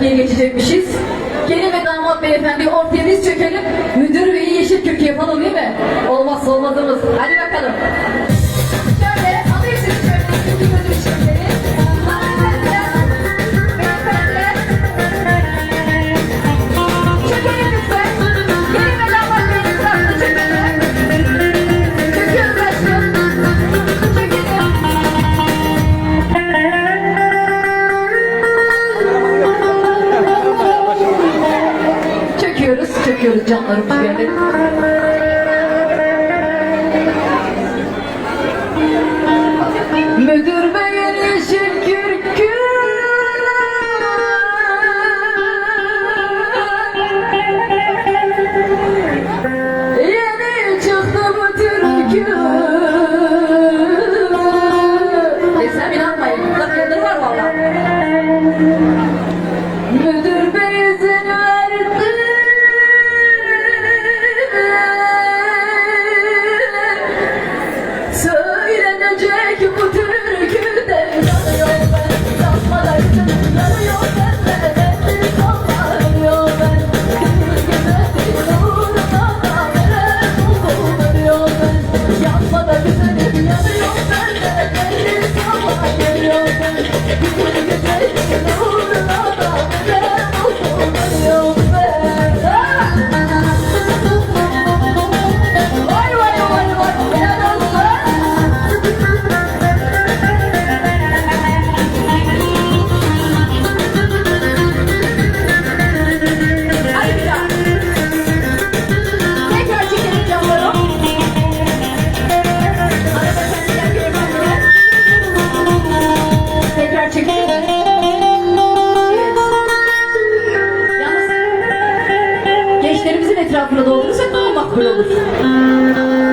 Bana gelecek bir 그래.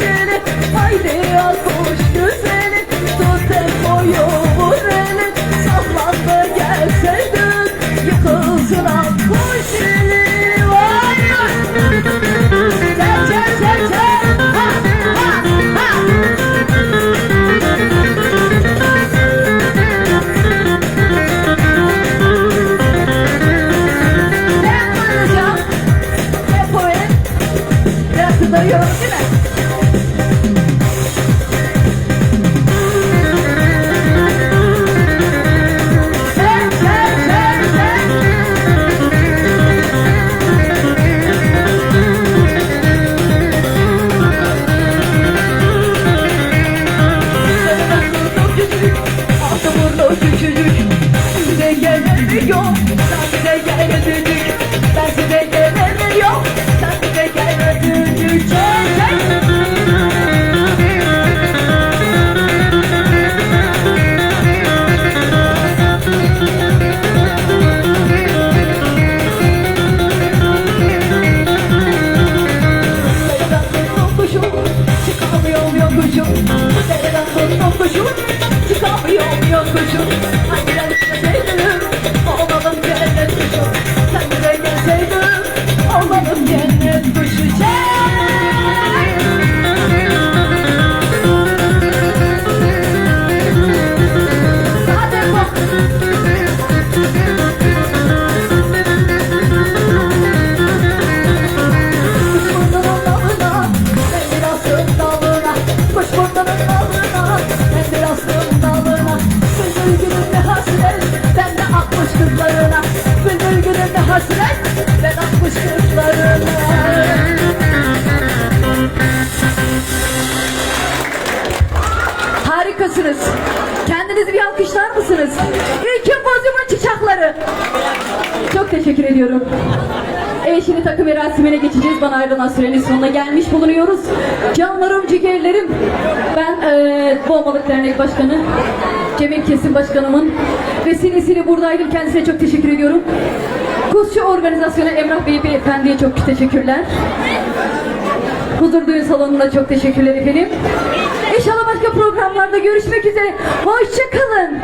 Eli Haydi al ben de akmış kızlarına İlkin bozumun çiçekleri. Çok teşekkür ediyorum. Evet şimdi takım merasimine geçeceğiz. Bana ayrılan sürenin sonuna gelmiş bulunuyoruz. Canlarım, ciğerlerim. Ben eee Boğmalık Dernek Başkanı Cemil Kesim Başkanımın vesilesiyle buradaydım. Kendisine çok teşekkür ediyorum. Kuzçu Organizasyonu Emrah Bey Beyefendi'ye çok teşekkürler. Huzur Düğün Salonu'na çok teşekkürler efendim. İnşallah başka programlarda görüşmek üzere. Hoşçakalın.